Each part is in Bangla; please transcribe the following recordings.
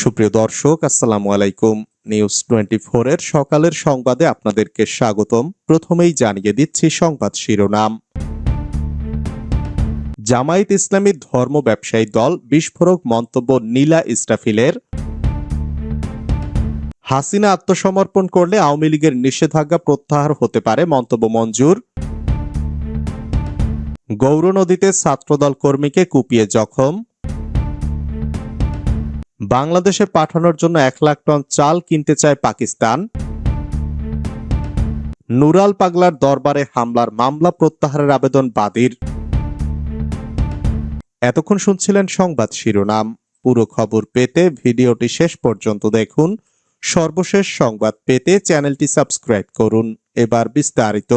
সুপ্রিয় দর্শক, আসসালামু আলাইকুম। নিউজ টোয়েন্টি এর সকালের সংবাদে আপনাদেরকে স্বাগতম। প্রথমেই জানিয়ে দিচ্ছি সংবাদ শিরোনাম। জামায়াত ইসলামী ধর্ম ব্যবসায়ী দল বিস্ফোরক মন্তব্য নীলা ইস্টাফিলের। হাসিনা আত্মসমর্পণ করলে আওয়ামী লীগের নিষেধাজ্ঞা প্রত্যাহার হতে পারে মন্তব্য মঞ্জুর। গৌর নদীতে ছাত্রদল কর্মীকে কুপিয়ে জখম। বাংলাদেশে পাঠানোর জন্য এক লাখ টন চাল কিনতে চায় পাকিস্তান। নুরাল পাগলার দরবারে হামলার মামলা প্রত্যাহারের আবেদন বাদীর এতক্ষণ শুনছিলেন সংবাদ শিরোনাম। পুরো খবর পেতে ভিডিওটি শেষ পর্যন্ত দেখুন। সর্বশেষ সংবাদ পেতে চ্যানেলটি সাবস্ক্রাইব করুন। এবার বিস্তারিত।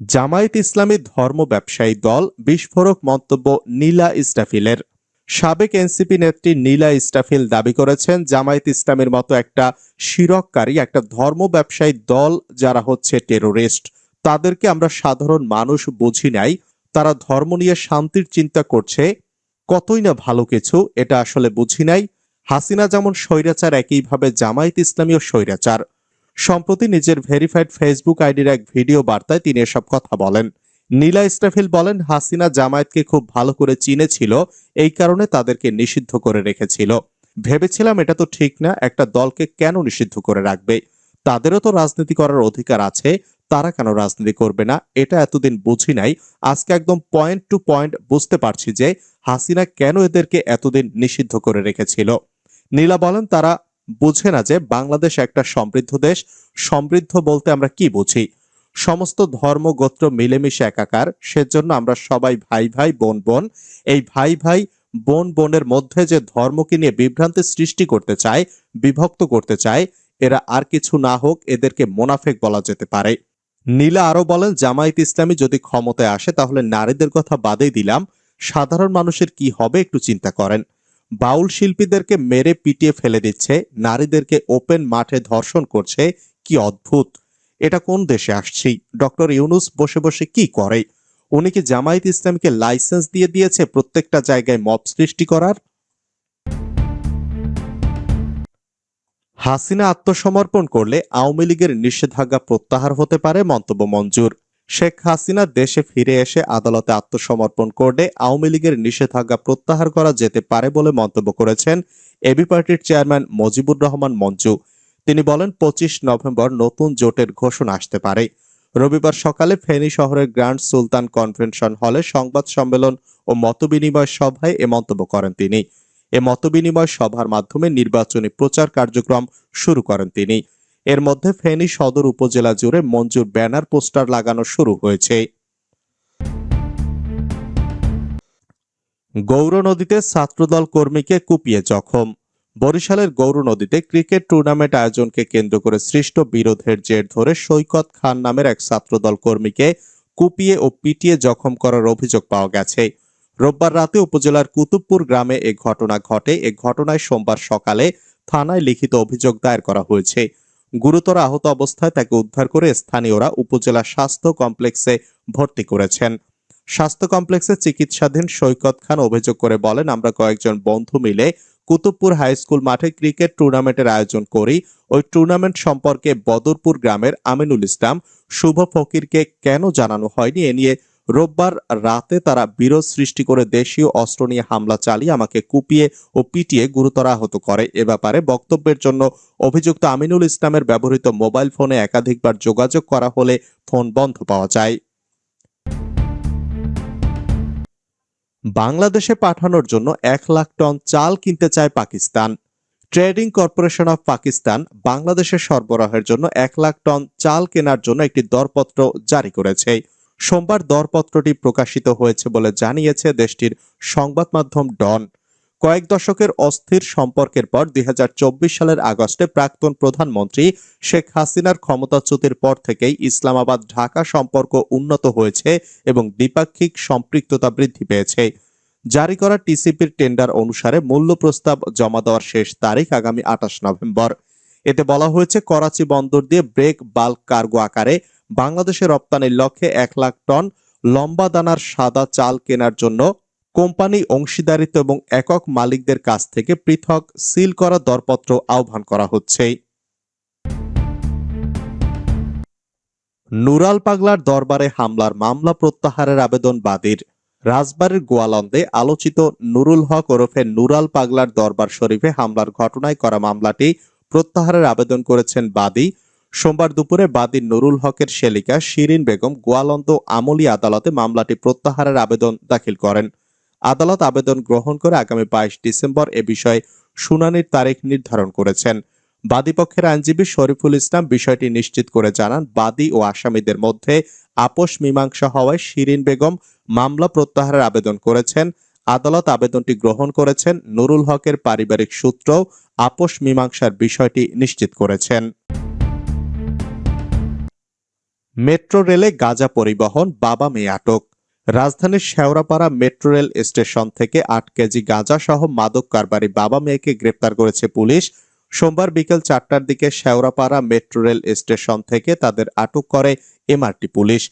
জামায়াত ইসলামী ধর্ম ব্যবসায়ী দল বিস্ফোরক মন্তব্য নীলা ইস্টাফিলের। সাবেক এনসিপি নেত্রী নীলা ইস্টাফিল দাবি করেছেন, জামায়াত ইসলামের মতো একটা শিরককারী, একটা ধর্ম ব্যবসায়ী দল যারা হচ্ছে টেরোরিস্ট, তাদেরকে আমরা সাধারণ মানুষ বুঝি নাই, তারা ধর্ম নিয়ে শান্তির চিন্তা করছে, কতই না ভালো কিছু এটা আসলে বুঝি নাই। হাসিনা যেমন স্বৈরাচার, একইভাবে জামায়াত ইসলামীয় স্বৈরাচার। সম্প্রতি নিজের ভেরিফাইড ফেসবুক আইডির এক ভিডিও বার্তায় তিনি এসব কথা বলেন। নীলা ইস্টাফিল বলেন, হাসিনা জামায়াতকে খুব ভালো করে চিনেছিল, এই কারণে তাদেরকে নিষিদ্ধ করে রেখেছিল। ভেবেছিলাম এটা তো ঠিক না, একটা দলকে কেন নিষিদ্ধ করে রাখবে? তাদেরও তো রাজনীতি করার অধিকার আছে, তারা কেন রাজনীতি করবে না? এটা এতদিন বুঝি নাই। আজকে একদম পয়েন্ট টু পয়েন্ট বুঝতে পারছি যে, হাসিনা কেন এদেরকে এতদিন নিষিদ্ধ করে রেখেছিল। নীলা বলেন, তারা বুঝে না যে, বাংলাদেশ একটা সমৃদ্ধ দেশ। সমৃদ্ধ বলতে আমরা কি বুঝি? সমস্ত ধর্ম, গোত্র মিলেমিশে একাকার, সেজন্য আমরা সবাই ভাই ভাই, বোন বোন, এই ভাই ভাই, বোন বোনের মধ্যে যে ধর্মকে নিয়ে বিভ্রান্তি সৃষ্টি করতে চায়, বিভক্ত করতে চায়, এরা আর কিছু না হোক এদেরকে মোনাফেক বলা যেতে পারে। নীলা আরও বলেন, জামায়াত ইসলামী যদি ক্ষমতায় আসে, তাহলে নারীদের কথা বাদেই দিলাম। সাধারণ মানুষের কি হবে একটু চিন্তা করেন। বাউল শিল্পীদেরকে মেরে পিটিয়ে ফেলে দিচ্ছে, নারীদেরকে ওপেন মাঠে ধর্ষণ করছে, কি অদ্ভুত। এটা কোন দেশে আসছি? ডক্টর ইউনুস বসে বসে কি করে? উনি কি জামায়াত ইসলামকে লাইসেন্স দিয়ে দিয়েছে প্রত্যেকটা জায়গায় মব সৃষ্টি করার? হাসিনা আত্মসমর্পণ করলে আওয়ামী লীগের নিষেধাজ্ঞা প্রত্যাহার হতে পারে মন্তব্য মঞ্জুর। শেখ হাসিনা দেশে ফিরে এসে আদালতে আত্মসমর্পণ করলে আওয়ামী লীগের নিষেধাজ্ঞা প্রত্যাহার করা যেতে পারে বলে মন্তব্য করেছেন এবি পার্টির চেয়ারম্যান মজিবুর রহমান মঞ্জু। তিনি বলেন, পঁচিশ নভেম্বর নতুন জোটের ঘোষণা আসতে পারে। রবিবার সকালে ফেনী শহরের গ্র্যান্ড সুলতান কনভেনশন হলে সংবাদ সম্মেলন ও মতবিনিময় সভায় এ মন্তব্য করেন তিনি। এ মতবিনিময় সভার মাধ্যমে নির্বাচনী প্রচার কার্যক্রম শুরু করেন তিনি। এর মধ্যে ফেনী সদর উপজেলা জুড়ে মঞ্জুর ব্যানার পোস্টার লাগানো শুরু হয়েছে। গৌর নদীতে ছাত্রদল কর্মীকে কুপিয়ে জখম। বরিশালের গৌর নদীতে ক্রিকেট টুর্নামেন্ট আয়োজনকে কেন্দ্র করে সৃষ্ট বিরোধের জের ধরে সৈকত খান নামের এক ছাত্রদল কর্মীকে কুপিয়ে ও পিটিয়ে জখম করার অভিযোগ পাওয়া গেছে। রোববার রাতে উপজেলার কুতুবপুর গ্রামে এ ঘটনা ঘটে। এ ঘটনায় সোমবার সকালে থানায় লিখিত অভিযোগ দায়ের করা হয়েছে। গুরুতর আহত অবস্থায় তাকে উদ্ধার করে স্থানীয়রা উপজেলা স্বাস্থ্য কমপ্লেক্সে ভর্তি করেছেন। স্বাস্থ্য কমপ্লেক্সে চিকিৎসাধীন সৈকত খান অভিযোগ করে বলেন, আমরা কয়েকজন বন্ধু মিলে কুতুবপুর হাই স্কুল মাঠে ক্রিকেট টুর্নামেন্টের আয়োজন করি ওই টুর্নামেন্ট সম্পর্কে বদরপুর গ্রামের আমিনুল ইসলাম, শুভ ফকিরকে কেন জানানো হয়নি এ নিয়ে রোববার রাতে তারা বিরোধ সৃষ্টি করে দেশীয় অস্ত্র নিয়ে হামলা চালিয়ে আমাকে কুপিয়ে ও পিটিয়ে গুরুতর আহত করে। এ ব্যাপারে বক্তব্যের জন্য অভিযুক্ত আমিনুল ইসলামের ব্যবহৃত মোবাইল ফোনে একাধিকবার যোগাযোগ করা হলে ফোন বন্ধ পাওয়া যায়। বাংলাদেশে পাঠানোর জন্য এক লাখ টন চাল কিনতে চায় Pakistan. Trading corporation of Pakistan বাংলাদেশে সরবরাহের জন্য এক লাখ টন চাল কেনার জন্য একটি দরপত্র জারি করেছে। সোমবার দরপত্রটি প্রকাশিত হয়েছে বলে জানিয়েছে দেশটির সংবাদ মাধ্যম ডন। কয়েক দশকের অস্থির সম্পর্কের পর দু হাজার চব্বিশ সালের আগস্টে প্রাক্তন প্রধানমন্ত্রী শেখ হাসিনার ক্ষমতাচ্যুতির পর থেকেই ইসলামাবাদ ঢাকা সম্পর্ক উন্নত হয়েছে এবং দ্বিপাক্ষিক সম্পৃক্ততা বৃদ্ধি পেয়েছে। জারি করা টিসিপির টেন্ডার অনুসারে মূল্য প্রস্তাব জমা দেওয়ার শেষ তারিখ আগামী আঠাশ নভেম্বর। এতে বলা হয়েছে, করাচি বন্দর দিয়ে ব্রেক বাল্ক কার্গো আকারে বাংলাদেশে রপ্তানির লক্ষ্যে এক লাখ টন লম্বা দানার সাদা চাল কেনার জন্য কোম্পানি অংশীদারিত্ব এবং একক মালিকদের কাছ থেকে পৃথক সিল করা দরপত্র আহ্বান করা হচ্ছে। নুরাল পাগলার দরবারে হামলার মামলা প্রত্যাহারের আবেদন বাদীর রাজবাড়ির গোয়ালন্দে আলোচিত নুরুল হক ওরফে নুরাল পাগলার দরবার শরীফে হামলার ঘটনায় করা মামলাটি প্রত্যাহারের আবেদন করেছেন বাদী। সোমবার দুপুরে বাদী নুরুল হকের শেলিকা শিরিন বেগম গোয়ালন্দ আমলি আদালতে মামলাটি প্রত্যাহারের আবেদন দাখিল করেন। আদালত আবেদন গ্রহণ করে আগামী বাইশ ডিসেম্বর এ বিষয়ে শুনানির তারিখ নির্ধারণ করেছেন। বাদীপক্ষের আইনজীবী শরীফুল ইসলাম বিষয়টি নিশ্চিত করে জানান, বাদী ও আসামিদের মধ্যে আপোষ মীমাংসা হওয়ায় শিরিন বেগম মামলা প্রত্যাহারের আবেদন করেছেন। আদালত আবেদনটি গ্রহণ করেছেন। নুরুল হকের পারিবারিক সূত্র আপোষ মীমাংসার বিষয়টি নিশ্চিত করেছেন। মেট্রো রেলে গাঁজা পরিবহন বাবা মেয়ে আটক। রাজধানীর শেওড়াপাড়া মেট্রো রেল স্টেশন থেকে আট কেজি গাঁজা সহ মাদক কারবারি বাবা মেয়েকে গ্রেপ্তার করেছে পুলিশ। সোমবার বিকেল চারটার দিকে শেওড়াপাড়া মেট্রো রেল স্টেশন থেকে তাদের আটক করে এমআরটি পুলিশ।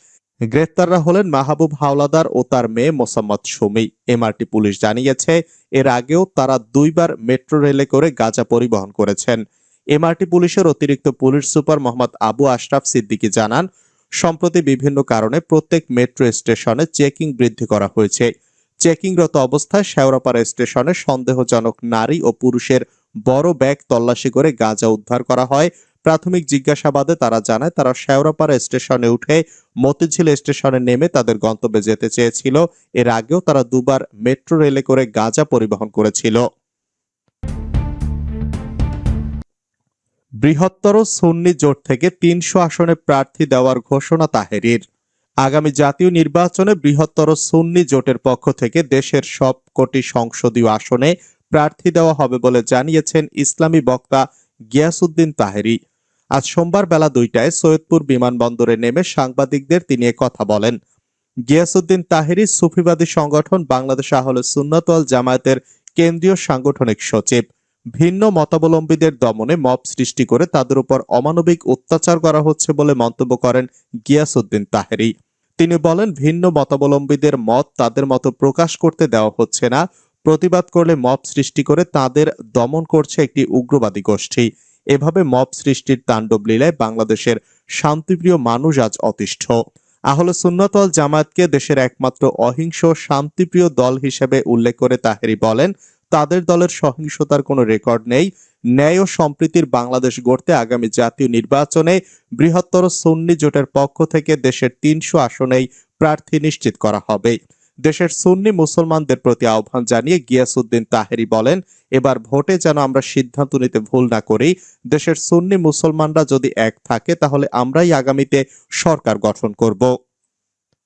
গ্রেফতাররা হলেন মাহবুব হাওলাদার ও তার মেয়ে মোসাম্মদ সুমি। এমআরটি পুলিশ জানিয়েছে, এর আগেও তারা দুইবার মেট্রো রেলে করে গাঁজা পরিবহন করেছেন। এমআরটি পুলিশের অতিরিক্ত পুলিশ সুপার মোহাম্মদ আবু আশরাফ সিদ্দিকী জানান সম্প্রতি বিভিন্ন কারণে প্রত্যেক মেট্রো স্টেশনে চেকিং বৃদ্ধি করা হয়েছে। চেকিংরত অবস্থায় শেওড়াপাড়া স্টেশনে সন্দেহজনক নারী ও পুরুষের বড় ব্যাগ তল্লাশি করে গাঁজা উদ্ধার করা হয়। প্রাথমিক জিজ্ঞাসাবাদে তারা জানায়, তারা শেওড়াপাড়া স্টেশনে উঠে মতিঝিল স্টেশনে নেমে তাদের গন্তব্যে যেতে চেয়েছিল। এর আগেও তারা দুবার মেট্রো রেলে করে গাঁজা পরিবহন করেছিল। বৃহত্তর সুন্নি জোট থেকে তিনশো আসনে প্রার্থী দেওয়ার ঘোষণা তাহেরির। আগামী জাতীয় নির্বাচনে বৃহত্তর সুন্নি জোটের পক্ষ থেকে দেশের সব কোটি সংসদীয় আসনে প্রার্থী দেওয়া হবে বলে জানিয়েছেন ইসলামী বক্তা গিয়াসুদ্দিন তাহেরি। আজ সোমবার বেলা দুইটায় সৈয়দপুর বিমানবন্দরে নেমে সাংবাদিকদের তিনি কথা বলেন। গিয়াসুদ্দিন তাহেরি সুফিবাদী সংগঠন বাংলাদেশ আহলে সুন্নত ওয়াল জামায়াতের কেন্দ্রীয় সাংগঠনিক সচিব। ভিন্ন মতাবলম্বীদের দমনে মব সৃষ্টি করে তাদের উপর অমানবিক অত্যাচার করা হচ্ছে বলে মন্তব্য করেন গিয়াসুদ্দিন তাহেরি। তিনি বলেন, ভিন্ন মতাবলম্বীদের মত তাদের মতো প্রকাশ করতে দেওয়া হচ্ছে না। প্রতিবাদ করলে মব সৃষ্টি করে তাদের দমন করছে একটি উগ্রবাদী গোষ্ঠী। এভাবে মব সৃষ্টির তাণ্ডব লীলায় বাংলাদেশের শান্তিপ্রিয় মানুষ আজ অতিষ্ঠ। আহলে সুন্নতল জামায়াতকে দেশের একমাত্র অহিংস, শান্তিপ্রিয় দল হিসেবে উল্লেখ করে তাহেরি বলেন তাদের দলের সহিংসতার কোনো রেকর্ড নেই। ন্যায় ও সম্প্রীতির বাংলাদেশ গড়তে আগামী জাতীয় নির্বাচনে বৃহত্তর সুন্নি জোটের পক্ষ থেকে দেশের তিনশো আসনেই প্রার্থী নিশ্চিত করা হবে। দেশের সুন্নি মুসলমানদের প্রতি আহ্বান জানিয়ে গিয়াসুদ্দিন তাহেরি বলেন, এবার ভোটে যেন আমরা সিদ্ধান্ত নিতে ভুল না করি, দেশের সুন্নি মুসলমানরা যদি এক থাকে তাহলে আমরাই আগামীতে সরকার গঠন করব।